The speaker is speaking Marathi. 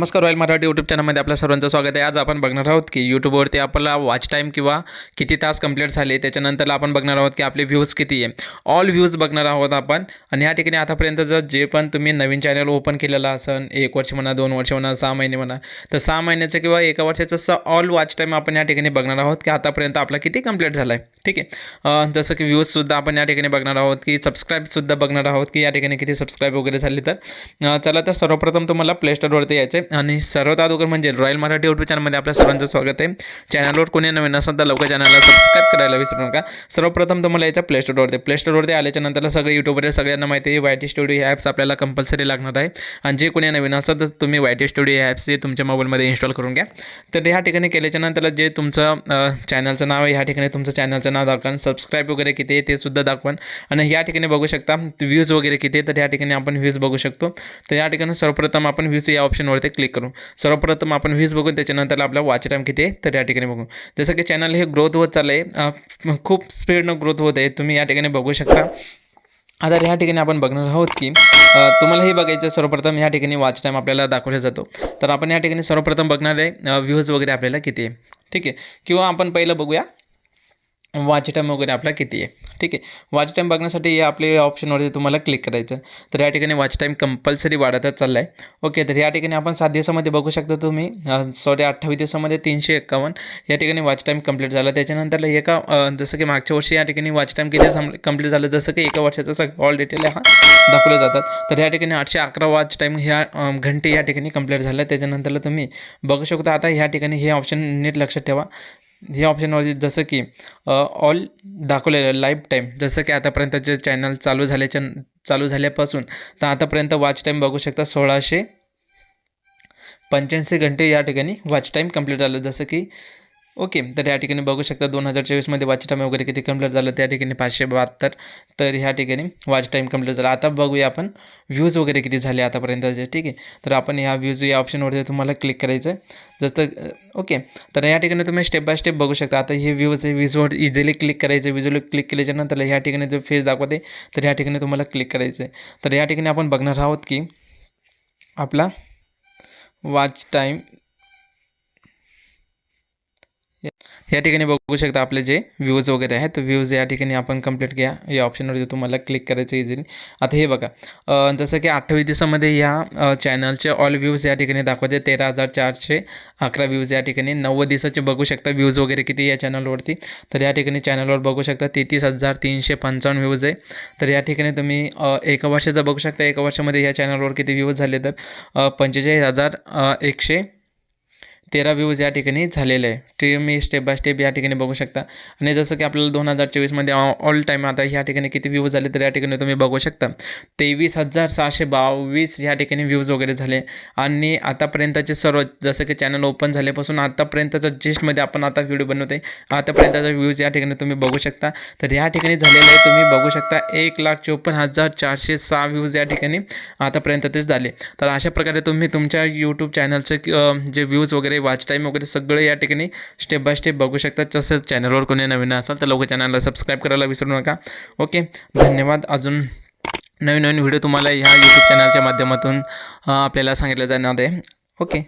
नमस्कार रॉयल मराठी यूट्यूब चॅनलमध्ये आपल्या सर्वांचं स्वागत आहे. आज आपण बघणार आहोत की यूट्यूबवरती आपला वॉच टाईम किंवा किती तास कंप्लीट झाले त्याच्यानंतर आपण बघणार आहोत की आपले व्ह्यूज किती आहे. ऑल व्ह्यूज बघणार आहोत आपण. आणि या ठिकाणी आतापर्यंत जर जे पण तुम्ही नवीन चॅनल ओपन केलेलं असेल एक वर्ष म्हणा दोन वर्ष म्हणा सहा महिने म्हणा तर सहा महिन्याचं किंवा एका वर्षाचं स ऑल वॉच टाईम आपण या ठिकाणी बघणार आहोत की आतापर्यंत आपला किती कंप्लीट झाला आहे ठीक आहे? जसं की व्ह्यूजसुद्धा आपण या ठिकाणी बघणार आहोत की सबस्क्राईबसुद्धा बघणार आहोत की या ठिकाणी किती सबस्क्राईब वगैरे झाले तर. चला तर सर्वप्रथम तुम्हाला प्ले स्टोरवरती यायचं आहे आणि सर्वात अगोदर म्हणजे रॉयल मराठी यूट्यूब चॅनलमध्ये आपल्या सर्वांचं स्वागत आहे. चॅनलवर कोणी नवीन असेल तर लवकर चॅनलला सबस्क्राईब करायला विसरू नका. सर्वप्रथम तुम्हाला याच्या प्ले स्टोरवरती प्ले स्टोरवरती आल्याच्यानंतर सगळे यूट्यूबवर सगळ्यांना माहिती आहे वाय टी स्टुडिओ हे ॲप्स आपल्याला कंपल्सरी लागणार आहे. आणि जे कोणी नवीन असेल तर तुम्ही वाय टी स्टुडिओ हे ॲप्स हे तुमच्या मोबाईलमध्ये इन्स्टॉल करून घ्या. तर ह्या ठिकाणी केल्याच्यानंतर जे तुमचं चॅनलचं नाव आहे ह्या ठिकाणी तुमचं चॅनलचं नाव दाखवा सबस्क्राईब वगैरे किती आहे ते सुद्धा दाखवा. आणि ह्या ठिकाणी बघू शकता व्ह्यूज वगैरे किती आहे तर ह्या ठिकाणी आपण व्ह्यूज बघू शकतो. तर या ठिकाणी सर्वप्रथम आपण व्ह्यूज या ऑप्शनवरती क्लिक करू सर्वप्रथम आपण व्ह्यूज बघून त्याच्यानंतर आपला वॉच टाईम किती आहे तर या ठिकाणी बघू जसं की चॅनल हे ग्रोथ होत चाललं आहे खूप स्पीडनं ग्रोथ होत आहे तुम्ही या ठिकाणी बघू शकता. आता ह्या ठिकाणी आपण बघणार आहोत की तुम्हाला हे बघायचं सर्वप्रथम ह्या ठिकाणी वॉच टाईम आपल्याला दाखवला जातो. तर आपण या ठिकाणी सर्वप्रथम बघणार आहे व्ह्यूज वगैरे आपल्याला किती आहे. ठीक आहे? किंवा आपण पहिलं बघूया वॉच टाईम वगैरे आपला किती आहे? ठीक आहे. वॉच टाईम बघण्यासाठी या आपले ऑप्शनवरती तुम्हाला क्लिक करायचं तर या ठिकाणी वॉच टाईम कंपल्सरी वाढतच चालला आहे ओके तर या ठिकाणी आपण सात दिवसामध्ये बघू शकता तुम्ही सॉरी अठ्ठावीस दिवसामध्ये तीनशे एक्कावन्न या ठिकाणी वॉच टाईम कंप्लीट झाला. त्याच्यानंतर एका जसं की मागच्या वर्षी या ठिकाणी वॉच टाईम किती सम कंप्लीट झालं जसं की एका वर्षाचं सगळं ऑल डिटेल हा दाखवले जातात. तर या ठिकाणी आठशे अकरा वॉच टाईम ह्या घंटे या ठिकाणी कंप्लीट झालं. त्याच्यानंतरला तुम्ही बघू शकता. आता ह्या ठिकाणी हे ऑप्शन नीट लक्षात ठेवा. ह्या ऑप्शनवरती जसं की ऑल दाखवलेलं लाईफ टाईम जसं की आतापर्यंत जे चॅनल चालू झाल्याच्या चालू झाल्यापासून तर आतापर्यंत वॉच टाईम बघू शकता सोळाशे पंच्याऐंशी घंटे या ठिकाणी वॉच टाईम कंप्लीट झालं. जसं की ओके तर या ठिकाणी बघू शकता दोन हजार चोवीसमध्ये वॉच टाईम वगैरे किती कंप्लीट झालं त्या ठिकाणी पाचशे बहात्तर. तर ह्या ठिकाणी वॉच टाईम कंप्लीट झाला. आता बघूया आपण व्ह्यूज वगैरे किती झाले आतापर्यंतचे ठीक आहे तर आपण ह्या व्ह्यूज या ऑप्शनवरती तुम्हाला क्लिक करायचं आहे जसं ओके तर या ठिकाणी तुम्ही स्टेप बाय स्टेप बघू शकता. आता हे व्ह्यूज हे व्ह्यूजवर इझिली क्लिक करायचं. व्ह्यूजली क्लिक केल्याच्यानंतर ह्या ठिकाणी जो फेस दाखवते तर ह्या ठिकाणी तुम्हाला क्लिक करायचं आहे तर या ठिकाणी आपण बघणार आहोत की आपला वॉच टाईम या ठिकाणी बघू शकता आपले जे व्ह्यूज वगैरे आहेत व्ह्यूज या ठिकाणी आपण कंप्लीट घ्या. या ऑप्शनवरती तुम्हाला क्लिक करायचं इझिली आता हे बघा जसं की अठ्ठावीस दिवसामध्ये या चॅनलचे ऑल व्ह्यूज या ठिकाणी दाखवते. तेरा हजार चारशे अकरा व्ह्यूज या ठिकाणी. नव्वद दिवसाचे बघू शकता व्ह्यूज वगैरे किती या चॅनलवरती तर या ठिकाणी चॅनलवर बघू शकता तेहतीस हजार तीनशे पंचावन्न व्ह्यूज आहे. तर या ठिकाणी तुम्ही एका वर्षाचं बघू शकता. एका वर्षामध्ये या चॅनलवर किती व्ह्यूज झाले तर पंचेचाळीस हजार एकशे तेरा व्ह्यूज या ठिकाणी झालेले आहे. ते मी स्टेप बाय स्टेप या ठिकाणी बघू शकता. आणि जसं की आपल्याला दोन हजार चोवीसमध्ये ऑल टाईम आता ह्या ठिकाणी किती व्ह्यूज झाले तर या ठिकाणी तुम्ही बघू शकता. तेवीस हजार सहाशे बावीस या ठिकाणी व्ह्यूज वगैरे झाले. आणि आतापर्यंतचे सर्व जसं की चॅनल ओपन झाल्यापासून आतापर्यंतचा जेस्टमध्ये आपण आता व्हिडिओ बनवते आतापर्यंतचा व्ह्यूज या ठिकाणी तुम्ही बघू शकता. तर या ठिकाणी झालेलं आहे तुम्ही बघू शकता. एक लाख चोपन्न हजार चारशे सहा व्ह्यूज या ठिकाणी आतापर्यंत तेच झाले. तर अशा प्रकारे तुम्ही तुमच्या यूट्यूब चॅनलचे जे व्ह्यूज वगैरे वॉच टाईम वगैरे सगळं या ठिकाणी स्टेप बाय स्टेप बघू शकता. तसंच चॅनलवर कोणी नवीन असाल तर लवकर चॅनलला सबस्क्राईब करायला विसरू नका. ओके धन्यवाद. अजून नवीन नवीन व्हिडिओ तुम्हाला ह्या यूट्यूब चॅनलच्या माध्यमातून आपल्याला सांगितलं जाणार आहे. ओके